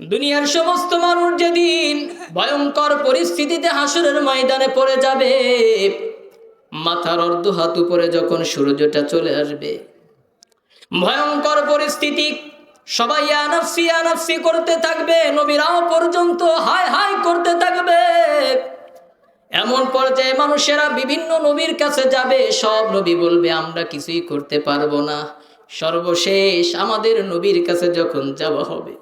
দুনিয়ার সমস্ত মানুষ যেদিন ভয়ঙ্কর পরিস্থিতিতে হাসুরের ময়দানে পড়ে যাবে, মাথার অর্ধ হাত উপরে যখন সূর্যটা চলে আসবে, ভয়ঙ্কর পরিস্থিতি, সবাই আনাফসি আনাফসি করতে থাকবে, নবীরাও পর্যন্ত হায় হায় করতে থাকবে। এমন পর্যায়ে মানুষেরা বিভিন্ন নবীর কাছে যাবে, সব নবী বলবে, আমরা কিছুই করতে পারব না। সর্বশেষ আমাদের নবীর কাছে যখন যাওয়া হবে,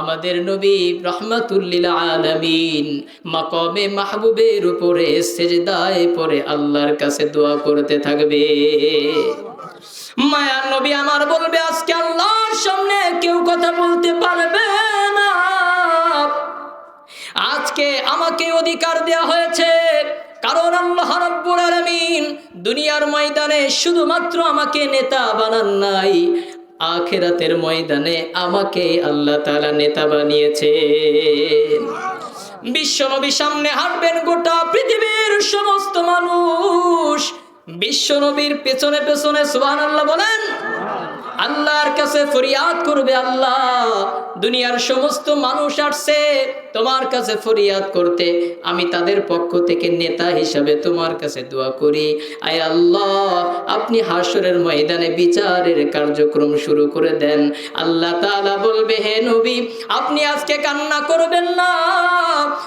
আমাদের নবী রহমাতুল্লিল আলমিন মাকমে মাহবুবের উপরে সেজদায় পরে আল্লাহর কাছে দোয়া করতে থাকবে। মায়ার নবী আমার বলবে, আজকে আল্লাহর সামনে কেউ কথা বলতে পারবে না। আজকে আমাকে অধিকার দেয়া হয়েছে। কারণ আল্লাহ রাব্বুল আলামিন দুনিয়ার ময়দানে শুধুমাত্র আমাকে নেতা বানান নাই, আখেরাতের ময়দানে আমাকে আল্লাহ তাআলা নেতা বানিয়েছে বিশ্বনবী সামনে হাঁটবেন গোটা পৃথিবীর সমস্ত মানুষ। বিশ্বনবীর পেছনে পেছনে সুবহানাল্লাহ বলেন আল্লাহর কাছে ফরিয়াদ করবে আল্লাহ। দুনিয়ার সমস্ত মানুষ আসছে, তোমার কাছে ফরিয়াদ করতে। আমি তাদের পক্ষ থেকে নেতা হিসাবে তোমার কাছে দোয়া করি। আয় আল্লাহ, আপনি হাসরের ময়দানে বিচারের কার্যক্রম শুরু করে দেন। আল্লাহ তাআলা বলবে, হে নবী, আপনি আজকে কান্না করবেন না।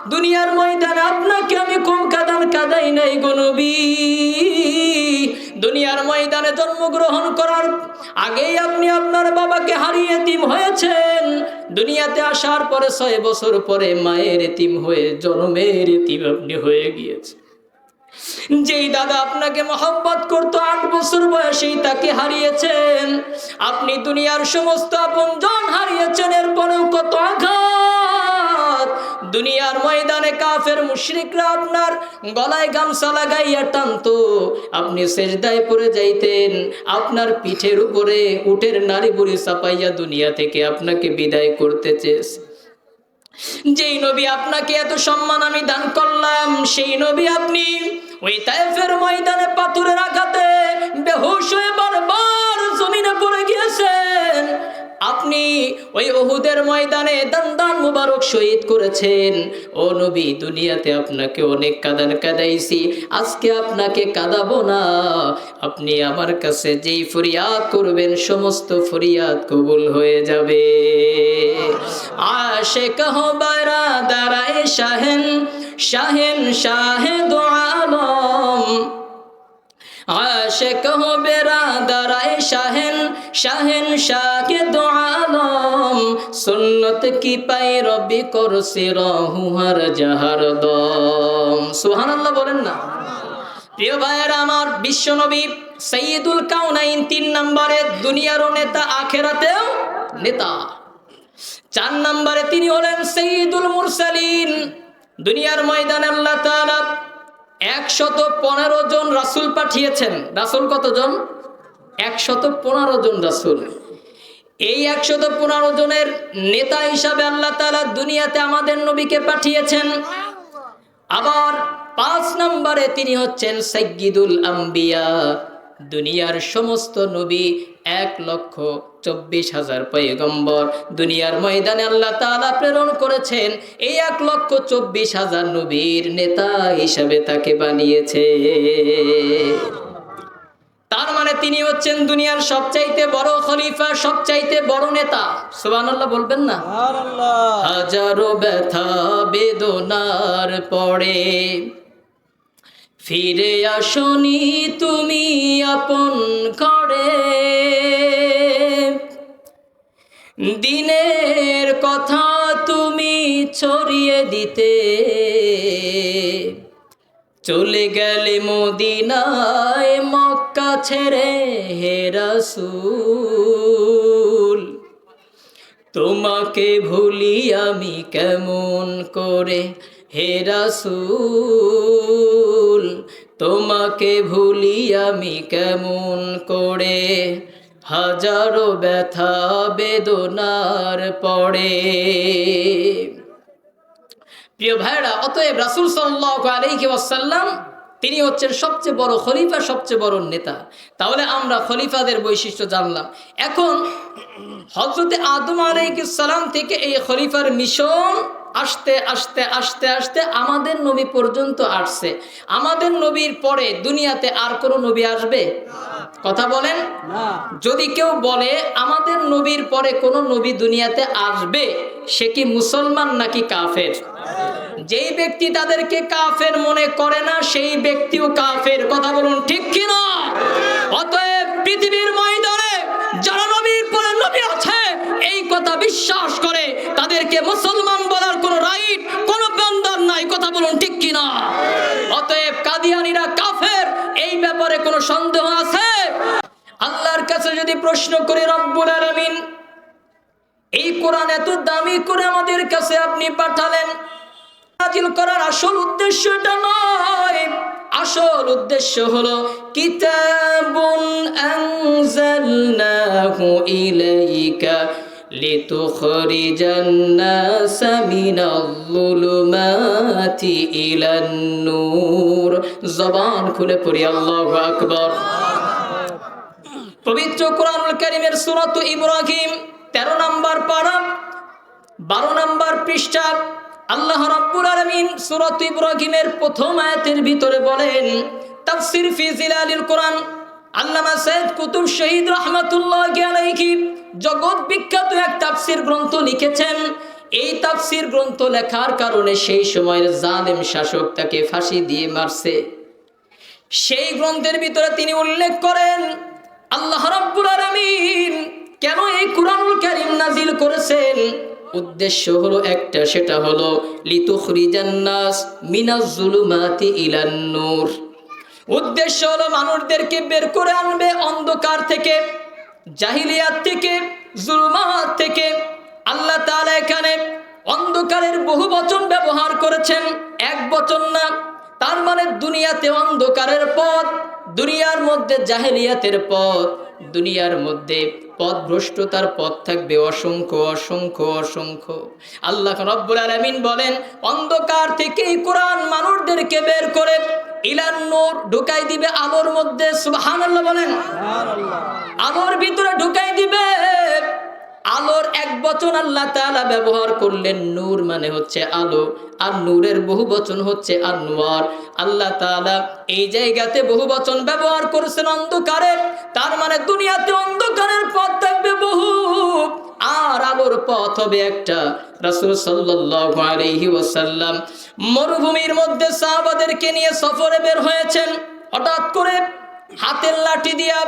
দুনিয়ার ময়দানে আপনাকে আমি কম কাদান কাদাই নাই গো নবী। দুনিয়ার ময়দানে জন্মগ্রহণ করার আগেই আপনি আপনার বাবাকে হারিয়ে তিম হয়েছেন। দুনিয়াতে আসার পরে ছয় বছর পরে মায়ের এতিম হয়ে জন্মের এতিম আপনি হয়ে গিয়েছে যেই দাদা আপনাকে মহব্বত করতো, আট বছর বয়সেই তাকে হারিয়েছেন। আপনি দুনিয়ার সমস্ত আপন জন হারিয়েছেন, এরপরেও কত আঘাত? দুনিয়ার ময়দানে কাফের মুশরিকরা আপনার গলায় গামছা লাগাইয়া টানতো। আপনি সেজদায় পড়ে যাইতেন, আপনার পিঠের উপরে উটের নারী বুড়ি চাপাইয়া দুনিয়া থেকে আপনাকে বিদায় করতে চেয়েছে। যেই নবী আপনাকে এত সম্মান আমি দান করলাম, সেই নবী আপনি ওই তাইফের ময়দানে পাথরের আঘাতে বেহুশ হয়ে বারবার জমিনে পড়ে গিয়েছেন। আপনি ওই ওহুদের ময়দানে দান দান মুবারক শহীদ করেছেন। ও নবী, দুনিয়াতে আপনাকে অনেক কাদান কাদাইছি, আজকে আপনাকে কাঁদাবো না। আপনি আমার কাছে যেই ফরিয়াদ করবেন, সমস্ত ফরিয়াদ কবুল হয়ে যাবে। আশে কহ বারা দারায় শাহেন শাহেন শাহেদ আলম আশেক হো বেরাদারায় শাহেন শাহেন শাহেদ আলম। সুন্নত কি পাই রবি করছে রহুহার জাহার দম। সুবহানাল্লাহ বলেন না। প্রিয় ভাইয়ের আমার বিশ্বনবী সৈয়দুল কাউনাইন তিন নম্বরে দুনিয়ারও নেতা, আখেরাতেও নেতা। চার নম্বরে তিনি হলেন সৈয়দুল মুরসালিন। দুনিয়ার ময়দানে আল্লাহ তাআলা একশত পনেরো জন রাসুল পাঠিয়েছেন। রাসুল কতজন? একশত পনেরো জন রাসুল। এই একশত পনেরো জনের নেতা হিসাবে আল্লাহ তালা দুনিয়াতে আমাদের নবীকে পাঠিয়েছেন। আবার পাঁচ নম্বরে তিনি হচ্ছেন সৈগিদুল আম্বিয়া। দুনিয়ার সমস্ত নবী এক লক্ষ চব্বিশ হাজার পয়গম্বর। দুনিয়ার ময়দানে আল্লাহ তাআলা প্রেরণ করেছেন এই এক লক্ষ চব্বিশ হাজার নবীর নেতা হিসাবে তাকে বানিয়েছে। তার মানে তিনি হচ্ছেন দুনিয়ার সবচাইতে বড় খলিফা সবচাইতে বড় নেতা। সুবহানাল্লাহ বলবেন না? হাজারো ব্যথা বেদনার পরে ফিরে আসনি তুমি আপন করে। দিনের কথা তুমি ছড়িয়ে দিতে। চলে গেলে মদিনায় মক্কা ছেড়ে হেরাসুল তোমাকে ভুলি আমি কেমন করে হেরাসুল তোমাকে ভুলি আমি কেমন করে? হাজারো ব্যথা বেদনার পড়ে প্রিয় ভাইরা অতএব রাসুল সাল্লাহ তিনি হচ্ছেন সবচেয়ে বড় খলিফা, সবচেয়ে বড় নেতা। তাহলে আমরা খলিফাদের বৈশিষ্ট্য জানলাম। এখন হজরতে আদম সালাম থেকে এই খলিফার মিশন আসতে আসতে আসতে আসতে আমাদের নবী পর্যন্ত আসছে। আমাদের নবীর পরে দুনিয়াতে আর কোনো নবী আসবে? কথা বলেন? যদি কেউ বলে আমাদের নবীর পরে কোনো নবী দুনিয়াতে আসবে সে কি মুসলমান নাকি কাফের? যেই ব্যক্তি তাদেরকে কাফের মনে করে না সেই ব্যক্তিও কাফের। কথা বলুন ঠিক কিনা? অতএব পৃথিবীর ময়দানে প্রশ্ন করে রব্বুল আলামিন এই কোরআন এত দামি করে আমাদের কাছে আপনি পাঠালেন নাজিল করার আসল উদ্দেশ্য এটা নয় আসল উদ্দেশ্য হলো কিতাবুন আনজালনাহু ইলাইকা لتخرج الناس من الظلمات إلى النور জবান খুলে পড়ি আল্লাহু আকবার পবিত্র কোরআনুল কারীমের সুরত ইব্রাহিম 13 নম্বর পারা, বারো নম্বর পৃষ্ঠা, আল্লাহ রাব্বুল আলামিন সূরাত ইব্রাহিমের প্রথম আয়াতের ভিতরে বলেন, তাফসীর ফি জিলালিল কোরআন, আল্লামা সৈয়দ কুতুব শহীদ রহমাতুল্লাহি আলাইহি জগৎ বিখ্যাত এক তাফসীর গ্রন্থ লিখেছেন। এই তাফসীর গ্রন্থ লেখার কারণে সেই সময়ের জালেম শাসক তাকে ফাঁসি দিয়ে মারছে। সেই গ্রন্থের ভিতরে তিনি উল্লেখ করেন আল্লাহ রাব্বুল আলামিন কেন এই কুরআনুল কারীম নাজিল করেছেন? উদ্দেশ্য হলো একটা, সেটা হলো লিতুখরিজান নাস মিনাজ জুলুমাতি ইলান নূর। উদ্দেশ্য হলো মানুষদেরকে বের করে আনবে অন্ধকার থেকে, জাহিলিয়াত থেকে, জুলুমাত থেকে। আল্লাহ তাআলা এখানে অন্ধকারের বহু বচন ব্যবহার করেছেন, এক বচন না, তার মানে দুনিয়াতে অন্ধকারের পথ। দুনিয়ার মধ্যে জাহেলিয়াতের পথ দুনিয়ার মধ্যে পথ ভ্রষ্টতার পথ থাকবে অসংখ্য অসংখ্য অসংখ্য। আল্লাহ রব্বুল আলমিন বলেন অন্ধকার থেকে কোরআন মানুষদেরকে বের করে ইলান নূর ঢুকাই দিবে আলোর মধ্যে। সুবহানাল্লাহ বলেন। আলোর ভিতরে ঢুকাই দিবে। আলোর এক বচন আল্লাহ তাআলা ব্যবহার করলেন। নূর মানে হচ্ছে আলো, আর নূরের বহু বচন হচ্ছে আনোয়ার। আল্লাহ তাআলা এই জায়গাতে বহু বচন ব্যবহার করেছেন অন্ধকারের তার মানে দুনিয়াতে অন্ধকারের পথ থাকবে বহু, আর আলোর পথ হবে একটা। রাসূল সাল্লাল্লাহু আলাইহি ওয়াসাল্লাম মরুভূমির মধ্যে সাহাবাদেরকে নিয়ে সফরে বের হয়েছেন। হঠাৎ করে হাতের লাঠি দিয়া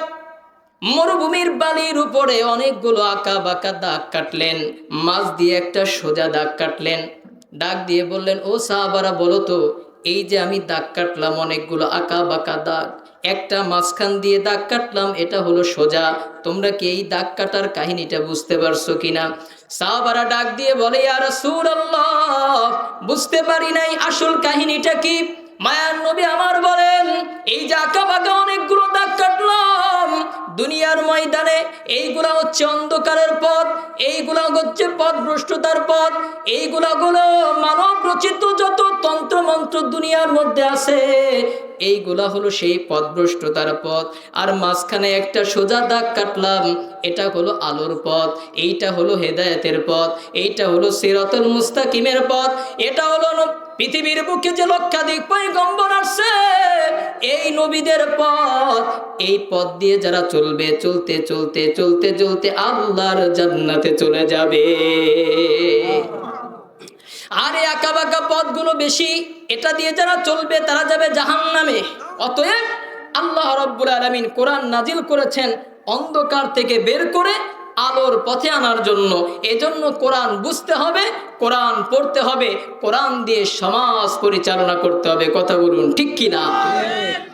মরুভূমির বালির উপরে অনেকগুলো আঁকা বাঁকা দাগ কাটলেন। মাছ দিয়ে একটা সোজা দাগ কাটলেন। ডাক দিয়ে বললেন, ও সাহাবারা, বলো তো, এই যে আমি দাগ কাটলাম অনেকগুলো আঁকা বাঁকা দাগ, একটা মাঝখান দিয়ে দাগ কাটলাম, এটা হলো সোজা। তোমরা কি এই দাগ কাটার কাহিনীটা বুঝতে পারছ কিনা? সাহাবারা ডাক দিয়ে বলে আর বুঝতে পারি নাই আসল কাহিনীটা কি? মায়ার নবী আমার বলেন, এই যে আঁকা বাঁকা অনেকগুলো দাগ কাটলাম, দুনিয়ার ময়দানে এইগুলা হচ্ছে অন্ধকারের পথ, এইগুলা হচ্ছে পথ ভ্রষ্টতার পথ, এইগুলা গুলো মানব রচিত যত তন্ত্র মন্ত্র দুনিয়ার মধ্যে আছে, এইগুলা হলো সেই পথভ্রষ্টতার পথ। আর মাঝখানে একটা সোজা দাগ কাটলাম, এটা হলো আলোর পথ, এইটা হলো হেদায়েতের পথ, এইটা হলো সিরাতুল মুস্তাকিমের পথ, এটা হলো পৃথিবীর বুকে যে লক্ষাধিক পয়গম্বর আসছে, এই নবীদের পথ, এই পথ দিয়ে যারা চলবে, চলতে চলতে চলতে চলতে আল্লাহর জান্নাতে চলে যাবে। আর এই আঁকা বাঁকা পথগুলো বেশি, এটা দিয়ে যারা চলবে তারা যাবে জাহান নামে অতএব আল্লাহ রব্বুল আলমিন কোরআন নাজিল করেছেন অন্ধকার থেকে বের করে আলোর পথে আনার জন্য। এজন্য কোরআন বুঝতে হবে, কোরআন পড়তে হবে, কোরআন দিয়ে সমাজ পরিচালনা করতে হবে। কথা বলুন, ঠিক কি না?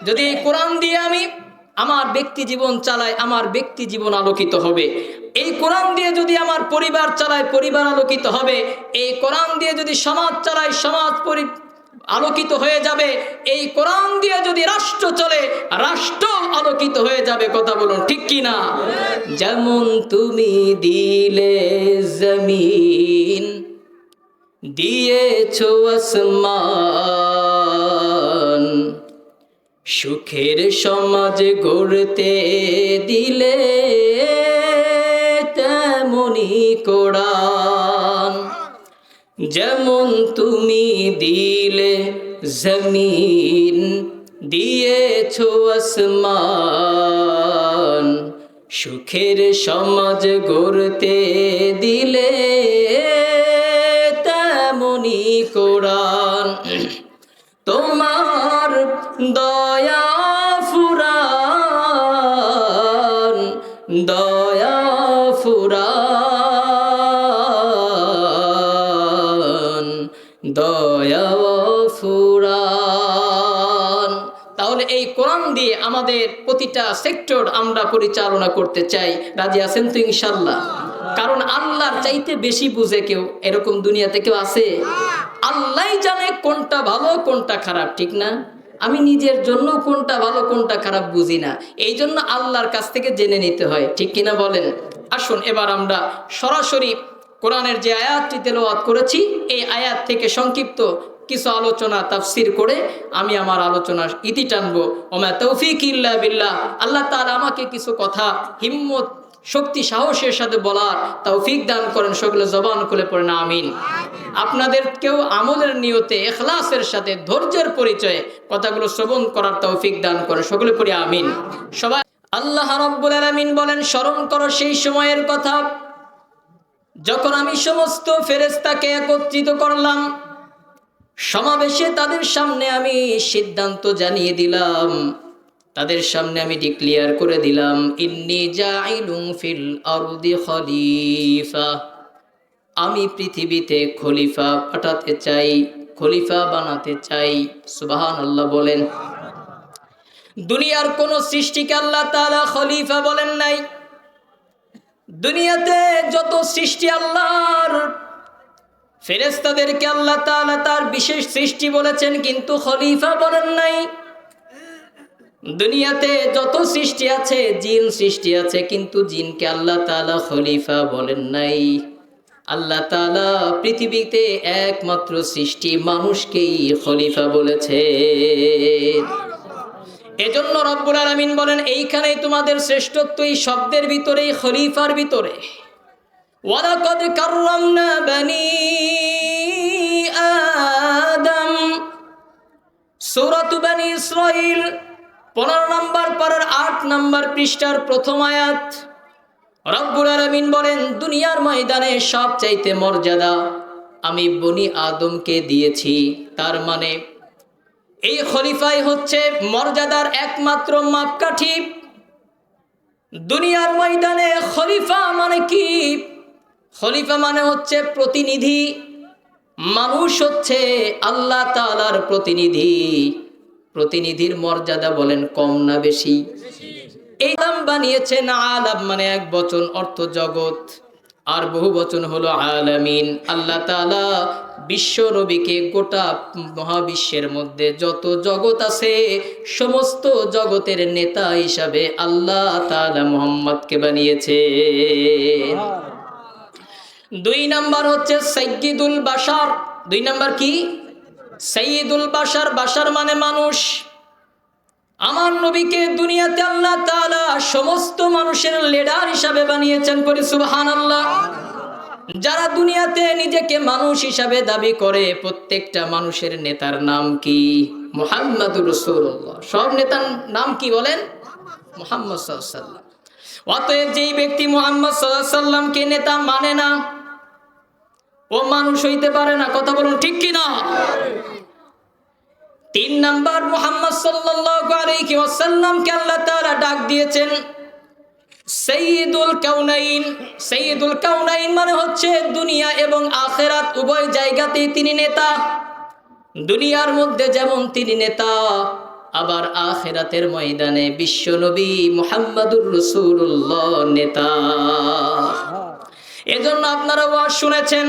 যদি এই কোরআন দিয়ে আমি আমার ব্যক্তি জীবন চালাই, আমার ব্যক্তি জীবন আলোকিত হবে। এই কোরআন দিয়ে যদি আমার পরিবার চালায়, পরিবার আলোকিত হবে। এই কোরআন দিয়ে যদি সমাজ চালায়, সমাজ পরি আলোকিত হয়ে যাবে। এই কোরআন দিয়ে যদি রাষ্ট্র চলে রাষ্ট্র আলোকিত হয়ে যাবে, কথা বলুন, ঠিক কি না? যেমন তুমি দিলে জমিন, দিয়েছ আসমান, সুখের সমাজ গড়তে দিলে তেমনি কোরআন যেমন তুমি দিলে জমিন, দিয়েছ আসমান। সুখের সমাজ গড়তে দিলে তেমনি কোরআন। তোমার দয়া ফুরান দয়া ফুরান। ফুরান তাহলে এই কোরআন দিয়ে আমাদের প্রতিটা সেক্টর আমরা পরিচালনা করতে চাই। রাজি আছেন তো ইনশাল্লাহ? কারণ আল্লাহর চাইতে বেশি বুঝে কেউ এরকম দুনিয়াতে কেউ আছে? আল্লাহ জানে কোনটা ভালো, কোনটা খারাপ, ঠিক না? আমি নিজের জন্য কোনটা ভালো, কোনটা খারাপ বুঝি না। এই জন্য আল্লাহর কাছ থেকে জেনে নিতে হয়, ঠিক কিনা বলেন? আসুন, এবার আমরা সরাসরি কোরআনের যে আয়াতটি তেলাওয়াত করেছি, এই আয়াত থেকে সংক্ষিপ্ত কিছু আলোচনা, তাফসির করে আমি আমার আলোচনার ইতি টানবো। ওমা তৌফিক ইল্লা বিল্লাহ। আল্লাহ তাআলা আমাকে কিছু কথা, হিম্মত, শক্তি, সাহসের সাথে বলার তৌফিক দান করেন সকলে জবান খুলে পড়েন, আমিন। আপনাদেরকেও আমলের নিয়তে, এখলাসের সাথে ধৈর্যের পরিচয়ে কথাগুলো শ্রবণ করার তৌফিক দান করেন সকলে পড়ি, আমিন। সবাই আল্লাহ রব্বুল আলামিন বলেন, স্মরণ করো সেই সময়ের কথা। যখন আমি সমস্ত ফেরেস্তাকে একত্রিত করলাম, সমাবেশে তাদের সামনে আমি সিদ্ধান্ত জানিয়ে দিলাম। তাদের সামনে আমি ডিক্লিয়ার করে দিলাম, ইন্নি জাইলুম ফিল আরদি খলিফা। আমি পৃথিবীতে খলিফা পাঠাতে চাই, খলিফা বানাতে চাই সুবাহান আল্লাহ বলেন। দুনিয়ার কোন সৃষ্টিকে আল্লাহ তাআলা খলিফা বলেন নাই। দুনিয়াতে যত সৃষ্টি আল্লাহর ফেরেস্তাদেরকে আল্লাহ তাআলা তার বিশেষ সৃষ্টি বলেছেন, কিন্তু খলিফা বলেন নাই। দুনিয়াতে যত সৃষ্টি আছে, জিন সৃষ্টি আছে, কিন্তু জিনকে আল্লাহ তাআলা খলিফা বলেন নাই। আল্লাহ তাআলা পৃথিবীতে একমাত্র সৃষ্টি মানুষকেই খলিফা বলেছে এজন্য রব্বুল আলামিন বলেন, এইখানেই তোমাদের শ্রেষ্ঠত্ব এই শব্দের ভিতরে, এই খলিফার ভিতরে। ওয়ালাকাদ কাররামনা বানি আদম, সূরাতু বানি ইসরাইল পনেরো নম্বর পারার আট নম্বর পৃষ্ঠার প্রথম আয়াত। রব্বুল আলামিন বলেন, দুনিয়ার ময়দানে সব চাইতে মর্যাদা আমি বনি আদমকে দিয়েছি। তার মানে এই খলিফাই হচ্ছে মর্যাদার একমাত্র মাপকাঠি। দুনিয়ার ময়দানে খলিফা মানে কি? খলিফা মানে হচ্ছে প্রতিনিধি। মানুষ হচ্ছে আল্লাহ তাআলার প্রতিনিধি। প্রতিনিধির মর্যাদা বলেন কম না বেশি। এই নাম বানিয়েছেন আলাম মানে এক বচন অর্থ জগৎ। আর বহু বচন হলো আলামিন। আল্লাহ তাআলা বিশ্ব নবীকে গোটা মহাবিশ্বের মধ্যে যত জগৎ আছে, সমস্ত জগতের নেতা হিসাবে আল্লাহ তাআলা মোহাম্মদকে বানিয়েছে দুই নাম্বার হচ্ছে সৈয়দুল বাশার। দুই নাম্বার কি? সৈয়দুল বাশার। বাসার মানে মানুষ। আমার নবীকে দুনিয়াতে আল্লাহ তাআলা সমস্ত মানুষের লিডার হিসাবে বানিয়েছেন করে সুবহানাল্লাহ। যারা দুনিয়াতে নিজেকে মানুষ হিসাবে দাবি করে, প্রত্যেকটা মানুষের নেতার নাম কি? মুহাম্মাদুর রাসূলুল্লাহ। সব নেতার নাম কি বলেন? মুহাম্মদ ওয়াসাল্লাম। অতএব যেই ব্যক্তি মুহাম্মদ সাল্লামকে নেতা মানে না, ও মানুষ হইতে পারে না, কথা বলুন ঠিক কি না তিন নাম্বার মুহাম্মদ ওয়াসাল্লামকে আল্লাহ তাআলা ডাক দিয়েছেন সৈয়দুল কাউনাইন সৈয়দুল কাউনাইন মানে হচ্ছে দুনিয়া এবং আখেরাত, উভয় জায়গাতেই তিনি নেতা। দুনিয়ার মধ্যে যেমন তিনি নেতা, আবার আখেরাতের ময়দানে বিশ্বনবী মুহাম্মাদুর রাসূলুল্লাহ নেতা। এজন্য আপনারা ওয়াজ শুনেছেন